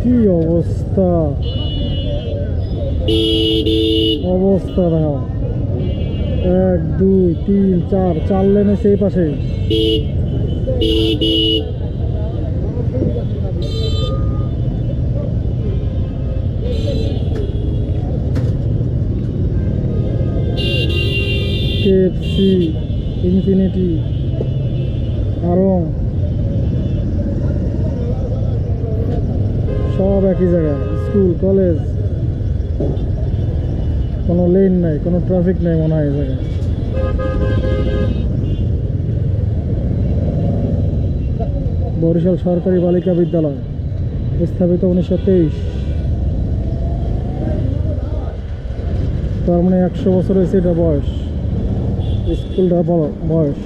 কি অবস্থা? অবস্থা দেখো এক, দুই, তিন, চার চার লেনে সেই পাশে। কেএফসি ইনফিনিটি আরং সব একই জায়গায়। স্কুল, কলেজ, কোনো লেন নাই, কোনো ট্রাফিক নাই মনে হয় এই বরিশাল সরকারি বালিকা বিদ্যালয়, স্থাপিত উনিশশো তেইশ। তার মানে একশো বছর হয়েছে এটা বয়স। স্কুলটা বয়স।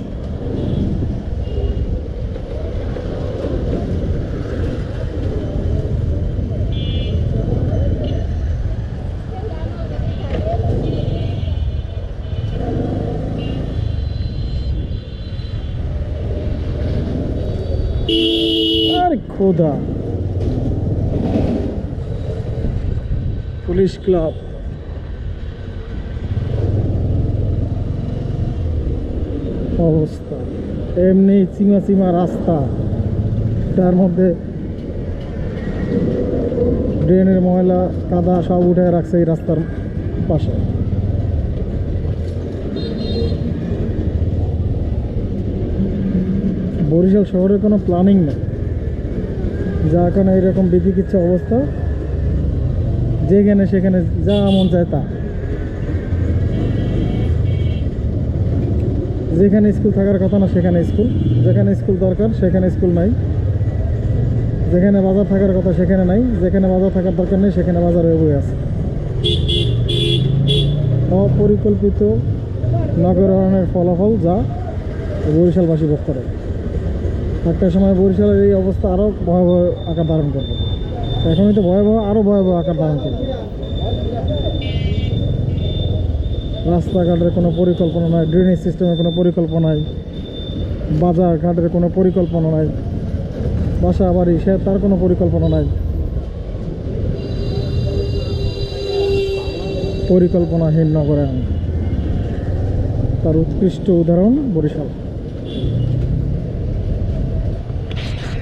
আর খোদা। Police club. অবস্থা। এমনি চিমা চিমা রাস্তা। তার মধ্যে ড্রেনের ময়লা, কাদা সব উঠে রাখছে এই রাস্তার পাশে। বরিশাল শহরের কোনো প্ল্যানিং নেই। যার কারণে এরকম বিধিকিচ্ছা অবস্থা যেখানে সেখানে যা মন চায় তা। যেখানে স্কুল থাকার কথা না, সেখানে স্কুল। যেখানে স্কুল দরকার, সেখানে স্কুল নাই। যেখানে বাজার থাকার কথা, সেখানে নাই। যেখানে বাজার থাকার দরকার নেই, সেখানে বাজার হয়ে বয়ে আছে। অপরিকল্পিত নগরায়নের ফলাফল যা বরিশালবাসী ভোগ করে। একটা সময় বরিশালের এই অবস্থা আরও ভয়াবহ আকার ধারণ করবে। এখনই তো ভয়াবহ, আরও ভয়াবহ আকার ধারণ করবে। রাস্তাঘাটের কোনো পরিকল্পনা নাই ড্রেনেজ সিস্টেমের কোনো পরিকল্পনা নাই, বাজার ঘাটের কোনো পরিকল্পনা নাই, বাসা, বাড়ি সে তার কোনো পরিকল্পনা নাই। পরিকল্পনাহীন নগরায়ন তার উৎকৃষ্ট উদাহরণ বরিশাল।